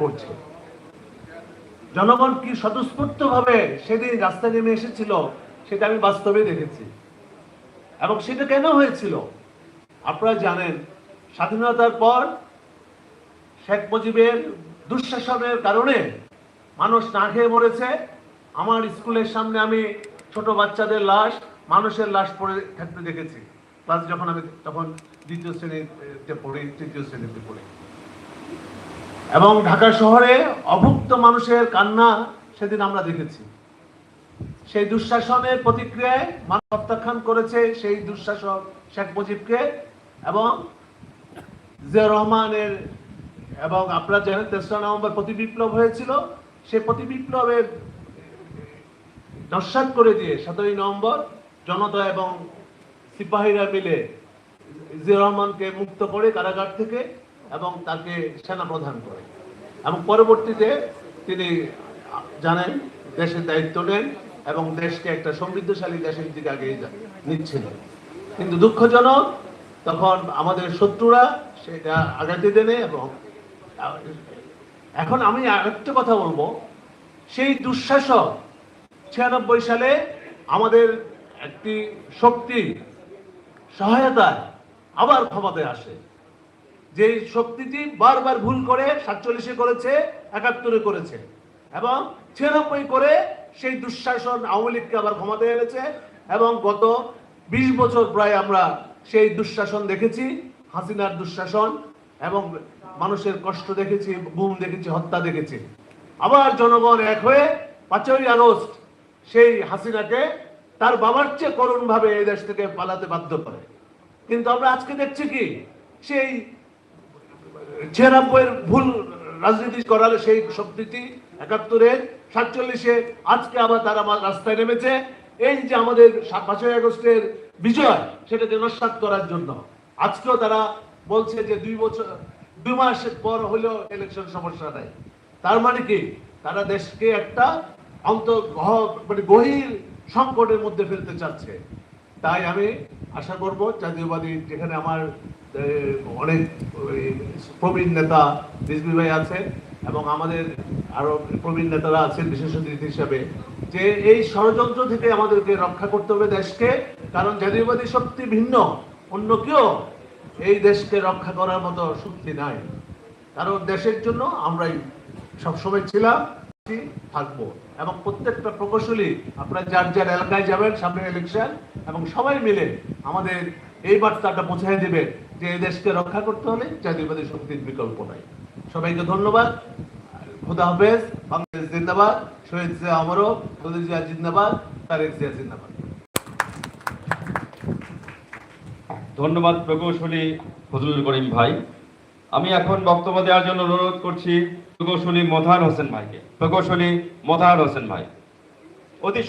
করছে। জনগণ কি স্বতঃস্ফূর্ত ভাবে সেদিন রাস্তায় নেমে এসেছিল, সেটা আমি বাস্তবে দেখেছি। এবং সেটা কেন হয়েছিল? আপনারা জানেন, স্বাধীনতার পর শেখ মুজিবের দুঃশাসনের কারণে মানুষ না খেয়ে মরেছে। আমার স্কুলের সামনে আমি ছোট বাচ্চাদের লাশ, মানুষের লাশ পড়ে থাকতে দেখেছি। ক্লাস যখন আমি, তখন দ্বিতীয় শ্রেণীতে পড়ি, তৃতীয় শ্রেণীতে পড়ি। এবং ঢাকা শহরে অভুক্ত মানুষের কান্না সেদিন আমরা দেখেছি। সেই দুঃশাসনের প্রতিক্রিয়ায় মানুষ প্রত্যাখ্যান করেছে সেই দুঃশাসক শেখ মুজিবকে এবং জিয়া রহমানের এবং আপনারা জানেন তেসরা নভেম্বর প্রতি বিপ্লব হয়েছিল। সেই প্রতি বিপ্লবের নস্বাত করে দিয়ে সতেরোই নভেম্বর জনতা এবং সিপাহীরা মিলে জিয়া রহমানকে মুক্ত করে কারাগার থেকে এবং তাকে সেনা প্রধান করে। এবং পরবর্তীতে তিনি জানেন দেশের দায়িত্ব নেন এবং দেশকে একটা সমৃদ্ধশালী দেশের দিকে আগিয়ে যা- নিচ্ছিলেন কিন্তু দুঃখজনক, তখন আমাদের শত্রুরা সেটা আঘাতে দেনে এবং এখন আমি আরেকটা কথা বলব। সেই দুঃশাসক ছিয়ানব্বই সালে আমাদের একটি শক্তি, সহায়তায় আবার ক্ষমতায় আসে। যে শক্তিটি বারবার ভুল করে সাতচল্লিশে করেছে, একাত্তরে করেছে। এবং ছিয়ানব্বই করে সেই দুঃশাসন আওয়ামী লীগকে আবার ক্ষমতায় এনেছে এবং গত বিশ বছর প্রায় আমরা সেই দুঃশাসন দেখেছি, হাসিনার দুঃশাসন এবং মানুষের কষ্ট দেখেছি বুম দেখেছি, হত্যা দেখেছি। আবার জনগণ এক হয়ে পাঁচই আগস্ট সেই হাসিনাকে তার বাবার চেয়ে করুণ ভাবে এই দেশ থেকে পালাতে বাধ্য করে। কিন্তু আমরা আজকে দেখছি কি, সেই ছিয়ানব্বইয়ের ভুল রাজনীতি করালে সেই শক্তিটি একাত্তরের সাতচল্লিশে আজকে আবার তারা রাস্তায় নেমেছে। এই যে আমাদের পাঁচই আগস্টের বিজয় সেটাকে নস্বাত করার জন্য। আজকেও তারা বলছে যে দুই বছর দুই মাস পর হলেও ইলেকশন সমস্যা নাই। তার মানে কি? তারা দেশকে একটা অন্ত মানে গভীর সংকটের মধ্যে ফেলতে চাচ্ছে। তাই আমি আশা করব জাতীয়বাদী যেখানে আমার অনেক প্রবীণ নেতা রিজভি ভাই আছে এবং আমাদের আরও প্রবীণ নেতারা আছেন, বিশেষ অতিথি হিসাবে। যে এই ষড়যন্ত্র থেকে আমাদেরকে রক্ষা করতে হবে দেশকে, কারণ জাতীয়বাদী শক্তি ভিন্ন, অন্য কেউ এই দেশকে রক্ষা করার মতো শক্তি নাই। কারণ দেশের জন্য আমরাই সবসময় ছিলাম থাকব। এবং প্রত্যেকটা প্রকৌশলী, আপনারা যার যার এলাকায় যাবেন, সামনে ইলেকশন এবং সবাই মিলে আমাদের এই বার্তাটা পৌঁছায় দেবে যে এই দেশকে রক্ষা করতে হলে জাতীয়বাদী শক্তির বিকল্প নাই। সবাইকে ধন্যবাদ। খুদা হাফেজ। বাংলাদেশ জিন্দাবাদ। শহীদ জিয়া আমরও। খুদা জিয়া জিন্দাবাদ। তারেক জিয়া জিন্দাবাদ। ধন্যবাদ প্রকৌশলী ফজলুল করিম ভাই। আমি এখন বক্তব্য দেওয়ার জন্য অনুরোধ করছি প্রকৌশলী মোতাহার হোসেন ভাইকে। প্রকৌশলী মোতাহার হোসেন ভাই। অতি